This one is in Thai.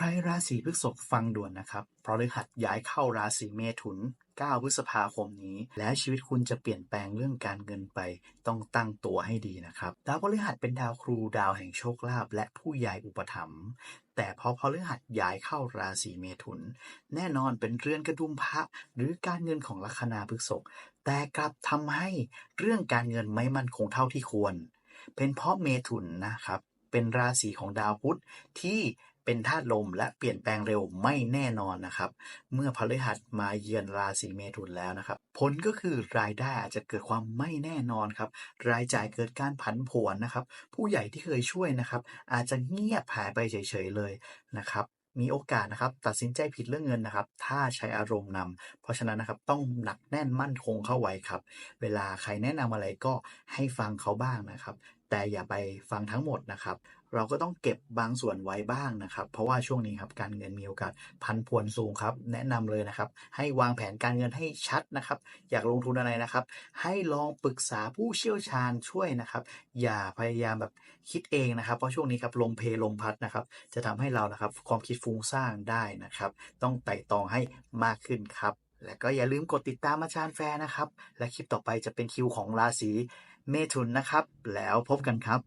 ใครราศีพฤษภฟังด่วนนะครับ เพราะฤหัสย้ายเข้าราศีเมถุน 9 พฤษภาคมนี้ และชีวิตคุณจะเปลี่ยนแปลงเรื่องการเงินไป ต้องตั้งตัวให้ดีนะครับ ดาวพฤหัสเป็นดาวครูดาวแห่งโชคลาภและผู้ใหญ่อุปถัมภ์ แต่พอพฤหัสย้ายเข้าราศีเมถุน แน่นอนเป็นเรือนกระดุมพระหรือการเงินของลัคนาพฤษภแต่กลับทำให้เรื่องการเงินไม่มั่นคงเท่าที่ควร เป็นเพราะเมถุนนะครับเป็นราศีของดาวพุธที่ เป็นธาตุลมและเปลี่ยนแปลงเร็วไม่แน่นอนนะครับ เมื่อพฤหัสมาเยือนราศีเมถุนแล้วนะครับ ผลก็คือรายได้อาจจะเกิดความไม่แน่นอนครับ รายจ่ายเกิดการผันผวนนะครับ ผู้ใหญ่ที่เคยช่วยนะครับ อาจจะเงียบหายไปเฉยๆเลยนะครับมีโอกาสนะครับตัดสินใจผิดเรื่องเงินนะครับ ถ้าใช้อารมณ์นำเพราะฉะนั้นนะครับต้องหนักแน่นมั่นคงเข้าไว้ครับ เวลาใครแนะนำอะไรก็ให้ฟังเขาบ้างนะครับ แต่อย่าไปฟังทั้งหมดนะครับ เราก็ต้องเก็บบางส่วนไว้บ้างนะครับ เพราะว่าช่วงนี้ครับการเงินมีโอกาสพันผวนสูงครับ แนะนำเลยนะครับ ให้วางแผนการเงินให้ชัดนะครับ อยากลงทุนอะไรนะครับ ให้ลองปรึกษาผู้เชี่ยวชาญช่วยนะครับ อย่าพยายามแบบคิดเองนะครับ เพราะช่วงนี้ครับลมเพลลมพัดนะครับ จะทำให้เรานะครับความคิดฟุ้งซ่านได้นะครับ ต้องไต่ตองให้มากขึ้นครับ และก็อย่าลืมกดติดตามอาจารย์แฟร์นะครับ และคลิปต่อไปจะเป็นคิวของราศีเมถุนนะครับ แล้วพบกันครับ